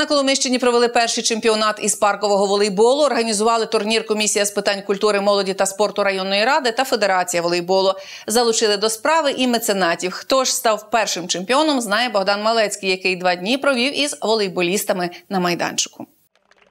На Коломищині провели перший чемпіонат із паркового волейболу. Організували турнір комісія з питань культури, молоді та спорту районної ради та Федерація волейболу. Залучили до справи і меценатів. Хто ж став першим чемпіоном, знає Богдан Малецький, який два дні провів із волейболістами на майданчику.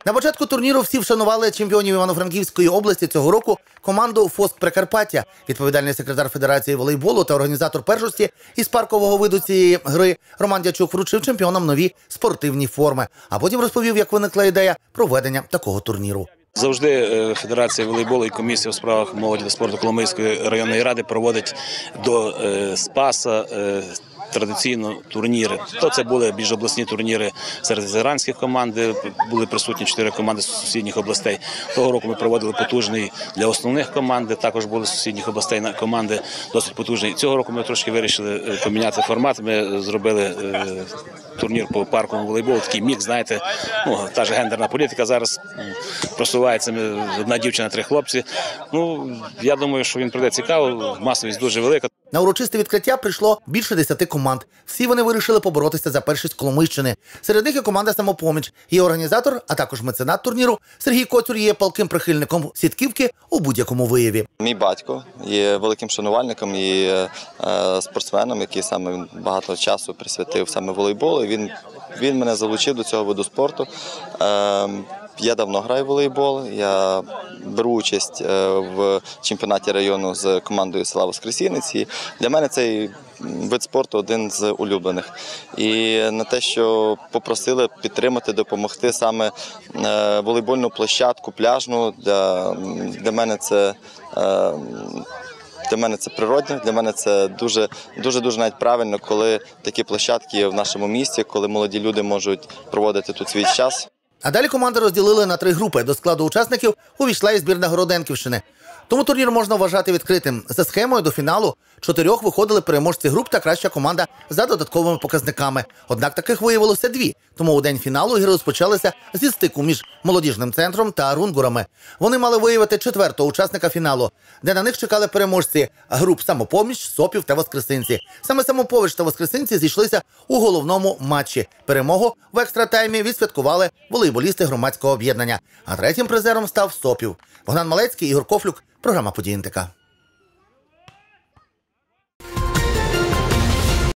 На початку турніру всі вшанували чемпіонів Івано-Франківської області цього року команду Фоск Прикарпаття. Відповідальний секретар Федерації волейболу та організатор першості із паркового виду цієї гри Роман Дячук вручив чемпіонам нові спортивні форми. А потім розповів, як виникла ідея проведення такого турніру. Завжди е, Федерація волейболу і комісія у справах молоді та спорту Коломийської районної ради проводить до е, Спаса е, традиційно турніри. То це були більш обласні турніри серед ветеранських команд, були присутні чотири команди з сусідніх областей. Того року ми проводили потужний для основних команд, також були з сусідніх областей команди досить потужні. Цього року ми трошки вирішили е, поміняти формат. Ми зробили е, турнір по парковому волейболу. Такий мік, знаєте, ну та ж гендерна політика зараз просувається. Одна дівчина, три хлопці. Ну я думаю, що він прийде цікаво. Масовість дуже велика. На урочисте відкриття прийшло більше десяти команд. Всі вони вирішили поборотися за першість Коломийщини. Серед них і команда самопоміч. Її організатор, а також меценат турніру Сергій Коцюр є палким прихильником сітківки у будь-якому вияві. Мій батько є великим шанувальником і е, спортсменом, який саме багато часу присвятив саме волейболу. Він, він мене залучив до цього виду спорту. Е, я давно граю в волейбол. Я беру участь е, в чемпіонаті району з командою села Воскресінець. І Для мене цей вид спорту один з улюблених. І на те, що попросили підтримати, допомогти саме е, волейбольну площадку, пляжну, для, для мене це. е, для мене це природне, для мене це дуже дуже дуже навіть правильно, коли такі площадки є в нашому місті, коли молоді люди можуть проводити тут свій час. А далі команди розділили на три групи. До складу учасників увійшла і збірна Городенківщини. Тому турнір можна вважати відкритим. За схемою до фіналу чотирьох виходили переможці груп та краща команда за додатковими показниками. Однак таких виявилося дві. Тому у день фіналу ігри розпочалися зі стику між молодіжним центром та рунгурами. Вони мали виявити четвертого учасника фіналу, де на них чекали переможці груп самопоміч, сопів та воскресинці. Саме самопоміч та воскресинці зійшлися у головному матчі. Перемогу в екстратаймі відсвяткували волейболісти громадського об'єднання. А третім призером став сопів. Богдан Малецький, Ігор Кофлюк, програма «Події НТК».